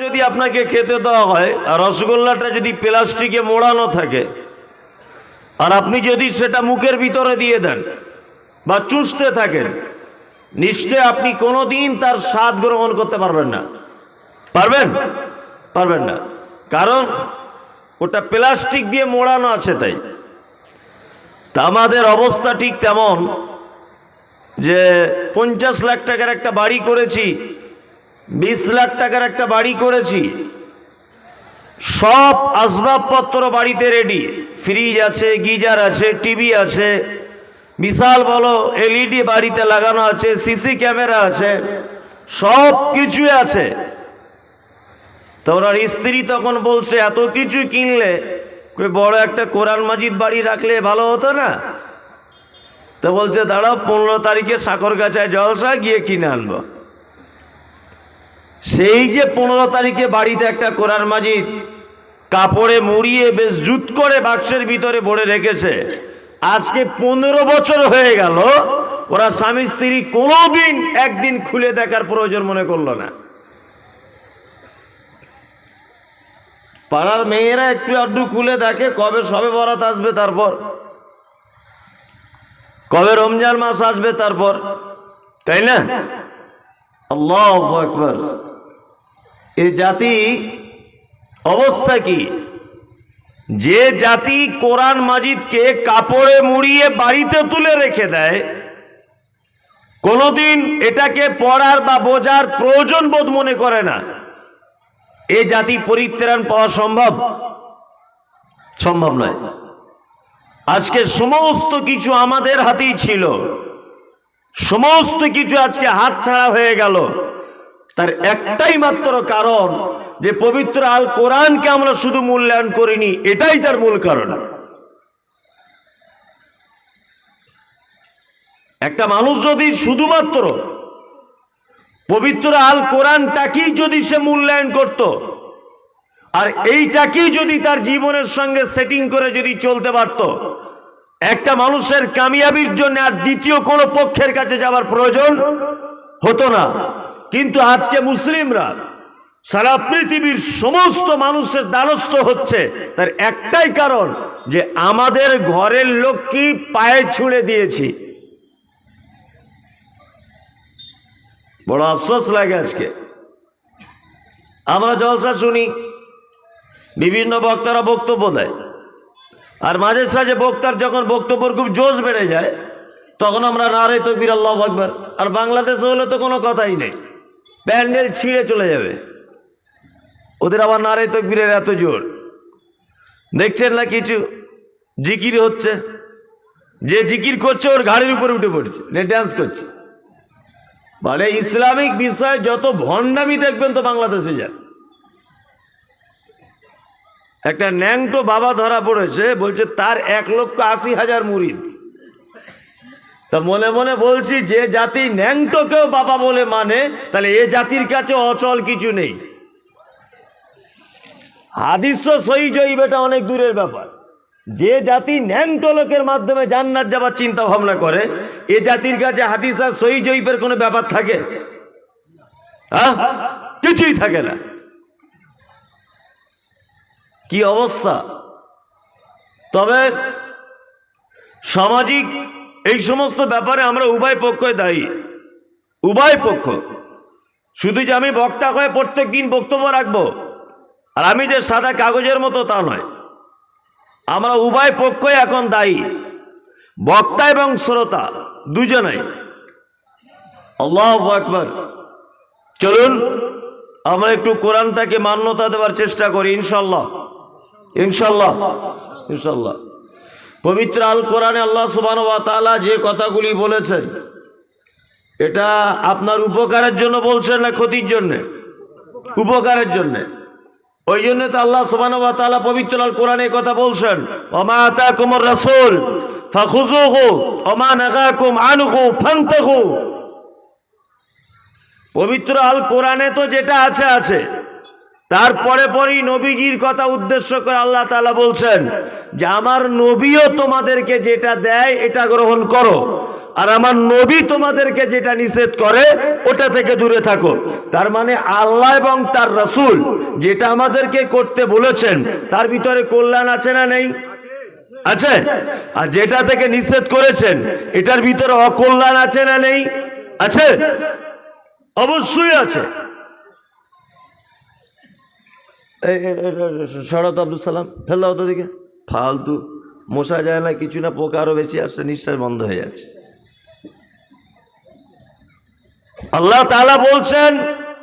যদি আপনাকে খেতে দেওয়া হয় রসগোল্লাটা যদি প্লাস্টিকে মোড়ানো থাকে, আর আপনি যদি সেটা মুখের ভিতরে দিয়ে দেন বা চুষতে থাকেন, নিশ্চয় আপনি কোনো দিন তার স্বাদ গ্রহণ করতে পারবেন না। পারবেন? পারবেন না। কারণ ওটা প্লাস্টিক দিয়ে মোড়ানো আছে তাই। তা আমাদের অবস্থা ঠিক তেমন যে পঞ্চাশ লাখ টাকার একটা বাড়ি করেছি বিশ লাখ টাকার একটা বাড়ি করেছি। সব আসবাবপত্র বাড়িতে রেডি ফ্রিজ আছে, গিজার আছে টিভি আছে। বিশাল বড় এলইডি বাড়িতে লাগানো আছে সিসি ক্যামেরা আছে সব কিছুই আছে। তো স্ত্রী তখন বলছে, এত কিছু কিনলে? বড় একটা কোরআন মাজিদ বাড়ি রাখলে ভালো হতো না? তো বলছে, দাঁড়াও, পনেরো তারিখে সাকর গাছায় জলসা গিয়ে কিনে আনব। সেই যে পনেরো তারিখে বাড়িতে একটা কোরআন মাজিদ কাপড়ে মুড়িয়ে বেশ জুত করে বাক্সের ভিতরে ভরে রেখেছে। আজকে পনেরো বছর হয়ে গেল, ওরা স্বামী স্ত্রী কোনোদিন একদিন খুলে দেখার প্রয়োজন মনে করল না। পাড়ার মেয়েরা একটু আড্ডু খুলে দেখে কবে সবে বরাত আসবে তারপর। কবে রমজান মাস আসবে তারপর। তাই না? আল্লাহ আকবর। এই জাতি অবস্থা কি? যে জাতি কোরআন মাজিদকে কাপড়ে মুড়িয়ে বাড়িতে তুলে রেখে দেয়, কোনোদিন এটাকে পড়ার বা বোঝার প্রয়োজন বোধ মনে করে না। এ জাতি পরিত্রাণ পাওয়া সম্ভব? সম্ভব নয়। আজকে সমস্ত কিছু আমাদের হাতেই ছিল। সমস্ত কিছু আজকে হাত ছাড়া হয়ে গেল। তার একটাই মাত্র কারণ যে পবিত্র আল কোরআনকে আমরা শুধু মূল্যায়ন করিনি, এটাই তার মূল কারণ। একটা মানুষ যদি শুধুমাত্র পবিত্র আল কোরআনটাকেই যদি সে মূল্যায়ন করত, আর এইটাকেই যদি তার জীবনের সঙ্গে সেটিং করে যদি চলতে পারত, একটা মানুষের কামিয়াবির জন্য আর দ্বিতীয় কোনো পক্ষের কাছে যাওয়ার প্রয়োজন হতো না। কিন্তু আজকে মুসলিমরা সারা পৃথিবীর সমস্ত মানুষের দ্বারস্থ হচ্ছে। তার একটাই কারণ যে আমাদের ঘরের লোককে পায়ে ছুঁড়ে দিয়েছি। বড় আফসোস লাগে আজকে। আমরা জলসা শুনি, বিভিন্ন বক্তারা বক্তব্য দেয়। আর মাঝে সাঝে বক্তার যখন বক্তব্যর খুব জোশ বেড়ে যায়, তখন আমরা নারে তকবির আল্লাহ আকবর। আর বাংলাদেশে হলে তো কোনো কথাই নেই। প্যান্ডেল ছিঁড়ে চলে যাবে। ওদের আবার নারে তকবীরের এত জোর। দেখছেন না কিছু? জিকির হচ্ছে। যে জিকির করছে, ওর ঘাড়ির উপরে উঠে পড়ছে। ড্যান্স করছে। মানে ইসলামিক বিষয়, যত ভণ্ডামি দেখবেন তো বাংলাদেশে যান। একটা ন্যাংটো বাবা ধরা পড়েছে, বলছে, তার এক লক্ষ আশি হাজার মুরিদ। তা মনে মনে বলছি, যে জাতি ন্যাংটোকেও বাবা বলে মানে তাহলে এ জাতির কাছে অচল কিছু নেই। হাদিস সই জৈবেটা অনেক দূরের ব্যাপার। যে জাতি ন্যাংটো লোকের মাধ্যমে জান্নাত যাবার চিন্তা ভাবনা করে, এ জাতির কাছে হাদিস আর সই জৈবের কোনো ব্যাপার থাকে? কিছুই থাকে না। কি অবস্থা? তবে সামাজিক এই সমস্ত ব্যাপারে আমরা উভয় পক্ষই দায়ী। উভয় পক্ষ। শুধু যে আমি বক্তা হয়ে প্রত্যেক দিন বক্তব্য রাখব, আর আমি যে সাদা কাগজের মতো তা নয়। আমরা উভয় পক্ষই এখন দায়ী। বক্তা এবং শ্রোতা, দুজনাই। আল্লাহ আকবর। চলুন, আমরা একটু কোরআনটাকে মান্যতা দেওয়ার চেষ্টা করি, ইনশাল্লাহ। ইনশাল্লাহ। ইনশাল্লাহ। পবিত্র আল কোরআনে আল্লাহ সুবান তাআলা যে কথাগুলি বলেছেন, এটা আপনার উপকারের জন্য বলছেন না ক্ষতির জন্য? উপকারের জন্য। ওই জন্য তো আল্লাহ সুবান তাআলা পবিত্র আল কোরআনে কথা বলছেন ওমা আতাকুমুর রাসূল, ফাখুযুহু ওমা নাগাকুম আনহু, ফান্তাহু। পবিত্র আল কোরআনে তো যেটা আছে আছে। তারপরে পরেই নবীজির কথা উদ্দেশ্য করে আল্লাহ তালা বলছেন যে, আমার নবীও তোমাদেরকে যেটা দেয়, এটা গ্রহণ করো। আর আমার নবী তোমাদেরকে যেটা নিষেধ করে, ওটা থেকে দূরে থাকো। তার মানে আল্লাহ এবং তার রসুল যেটা আমাদেরকে করতে বলেছেন, তার ভিতরে কল্যাণ আছে না নেই? আছে। আর যেটা থেকে নিষেধ করেছেন, এটার ভিতরে অকল্যাণ আছে না নেই? আছে? অবশ্যই আছে। শরৎ আব্দুল সালাম, ফেল দাও তো দিকে ফালতু, মশা যায় না, কিছু না, পোকা আরও বেশি আসছে, নিঃশ্বাস বন্ধ হয়ে যাচ্ছে। আল্লাহ তাআলা বলছেন,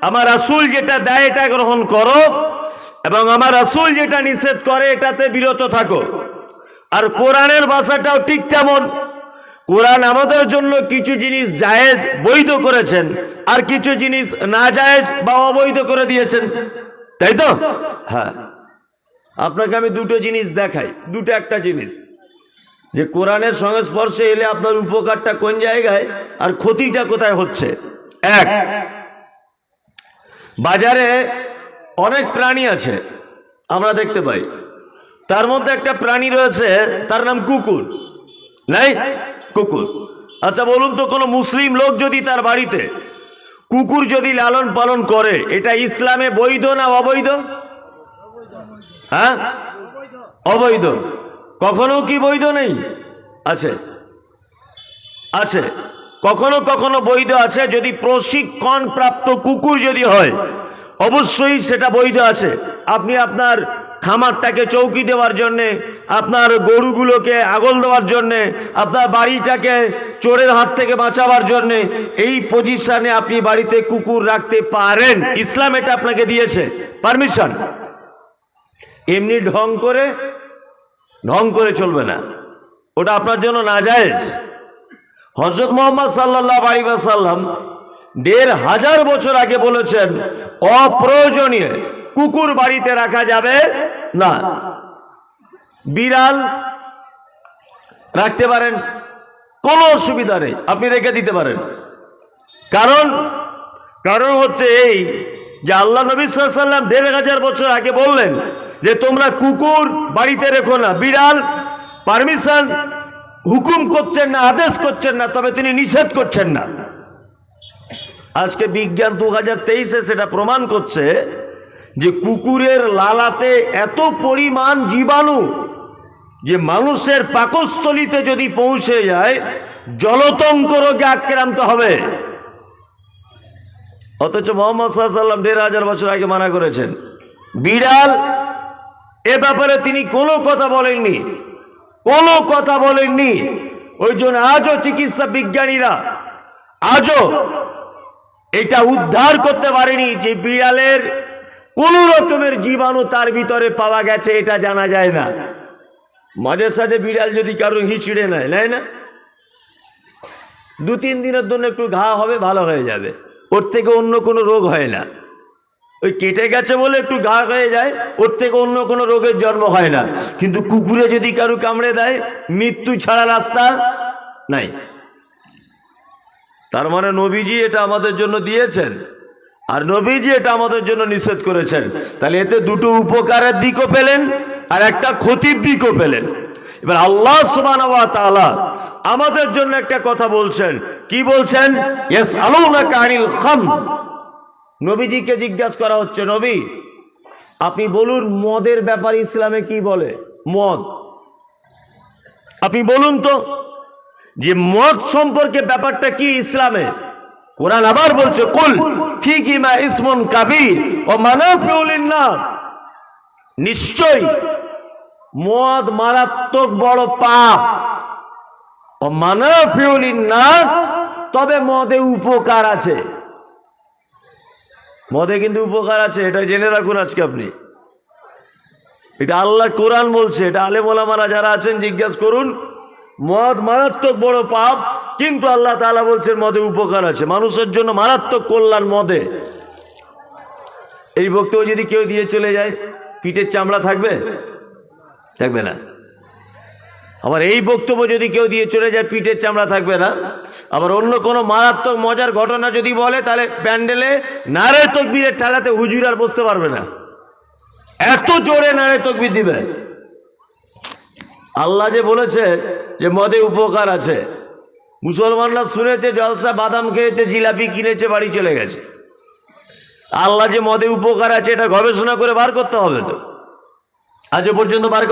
আমার রাসূল যেটা দেয়, এটা গ্রহণ করো, এবং আমার রাসূল যেটা নিষেধ করে, এটাতে বিরত থাকো। আর কোরআনের ভাষাটাও ঠিক তেমন। কোরআন আমাদের জন্য কিছু জিনিস জায়েজ, বৈধ করেছেন, আর কিছু জিনিস না জায়েজ বা অবৈধ করে দিয়েছেন। তাই তো? হ্যাঁ। আপনাকে আমি দুটো জিনিস দেখাই দুটো একটা জিনিস। যে কোরআনের সংস্পর্শে এলে আপনার উপকারটা কোন জায়গায় আর ক্ষতিটা কোথায় হচ্ছে? এক বাজারে অনেক প্রাণী আছে আমরা দেখতে পাই। তার মধ্যে একটা প্রাণী রয়েছে তার নাম কুকুর। নাই। কুকুর। আচ্ছা বলুন তো কোনো মুসলিম লোক যদি তার বাড়িতে কুকুর যদি লালন পালন করে, এটা ইসলামে বৈধ না অবৈধ? হ্যাঁ? অবৈধ। কখনো কি বৈধ নেই? আছে। আছে। কখনো কখনো বৈধ আছে, যদি প্রশিক্ষণ প্রাপ্ত কুকুর যদি হয়, অবশ্যই সেটা বৈধ আছে। আপনি আপনার খামারটাকে চৌকি দেওয়ার জন্যে, আপনার গরুগুলোকে আগল দেওয়ার জন্যে, আপনার বাড়িটাকে চোরের হাত থেকে বাঁচাবার জন্যে, এই পজিশনে আপনি বাড়িতে কুকুর রাখতে পারেন। ইসলাম এটা আপনাকে দিয়েছে। পারমিশন এমনি ঢং করে ঢং করে চলবে না। ওটা আপনার জন্য না যায় হজরত মোহাম্মদ সাল্লাহ আলী দেড় হাজার বছর আগে বলেছেন, অপ্রয়োজনীয় কুকুর বাড়িতে রাখা যাবে না। বিড়াল রাখতে পারেন, কোনো অসুবিধা নেই, আপনি রেখে দিতে পারেন। কারণ কারণ হচ্ছে এই যে আল্লাহ নবী সাল্লাম দেড় হাজার বছর আগে বললেন যে তোমরা কুকুর বাড়িতে রেখো না, বিড়াল পারমিশন হুকুম করছেন না, আদেশ করছেন না, তবে তিনি নিষেধ করছেন না। আজকে বিজ্ঞান দু হাজার তেইশে সেটা প্রমাণ করছে যে কুকুরের লালাতে এত পরিমাণ জীবাণু যে মানুষের পাকস্থলিতে যদি পৌঁছে যায়, জলতঙ্ক রোগে আক্রান্ত হবে। অথচ মোহাম্মদ সাল্লাম দেড় হাজার বছর আগে মানা করেছেন, বিড়াল এ ব্যাপারে তিনি কোনো কথা বলেননি, কোনো কথা বলেননি। ওই জন্য আজও চিকিৎসা বিজ্ঞানীরা আজও এটা উদ্ধার করতে পারেনি যে বিড়ালের কোন রকমের জীবাণু তার ভিতরে পাওয়া গেছে, এটা জানা যায় না। মাঝে সাঝে বিড়াল যদি কারও হিচড়ে নেয় নেয় না? দু তিন দিনের জন্য একটু ঘা হবে, ভালো হয়ে যাবে। ওর থেকে অন্য কোনো রোগ হয় না। ওই কেটে গেছে বলে একটু ঘা হয়ে যায়, ওর থেকে অন্য কোনো রোগের জন্ম হয় না। কিন্তু কুকুরে যদি কারও কামড়ে দেয়, মৃত্যু ছাড়া রাস্তা নাই। তার মানে নবীজি এটা আমাদের জন্য দিয়েছেন। আর নবীজি এটা আমাদের জন্য নিষেধ করেছেন। তাহলে এতে দুটো উপকারের দিকও পেলেন, আর একটা ক্ষতির দিকও পেলেন। এবার আল্লাহ সুবান আমাদের জন্য একটা কথা বলছেন। কি বলছেন? খাম। নবীজিকে জিজ্ঞাসা করা হচ্ছে, নবী, আপনি বলুন মদের ব্যাপারে ইসলামে কি বলে? মদ। আপনি বলুন তো, যে মদ সম্পর্কে ব্যাপারটা কি ইসলামে? কোরআন আবার বলছে, কুল ফিকিমা ইসমুন কাবির ও মানাফিউল নাস নিশ্চয় মদ মারাত্মক বড় পাপ। ও মানাফিউল নাস তবে মদে উপকার আছে। মদে কিন্তু উপকার আছে এটা জেনে রাখুন আজকে আপনি। এটা আল্লাহ কোরআন বলছে, এটা আলেমোলামারা যারা আছেন, জিজ্ঞাসা করুন, মদ মারাত্মক বড় পাপ কিন্তু আল্লাহ তাআলা বলছেন, মদে উপকার আছে। মানুষের জন্য মারাত্মক কল্যাণ মদে। এই বক্তব্য যদি কেউ দিয়ে চলে যায়, পিঠের চামড়া থাকবে? থাকবে না। আবার এই বক্তব্য যদি কেউ দিয়ে চলে যায়, পিঠের চামড়া থাকবে না। আবার অন্য কোনো মারাত্মক মজার ঘটনা যদি বলে, তাহলে প্যান্ডেলে নারে তকবীরের ঠেলাতে হুজুর আর বসতে পারবে না। এত জোরে নারে তকবি দিবে। আল্লাহ যে বলেছে যে মদে উপকার আছে। মুসলমানরা শুনেছে, জলসা বাদাম খেয়েছে, জিলাপি কিনেছে, বাড়ি চলে গেছে। আল্লাহ যে মদে উপকার আছে, এটা গবেষণা করে বার করতে হবে তো। আজও পর্যন্ত বার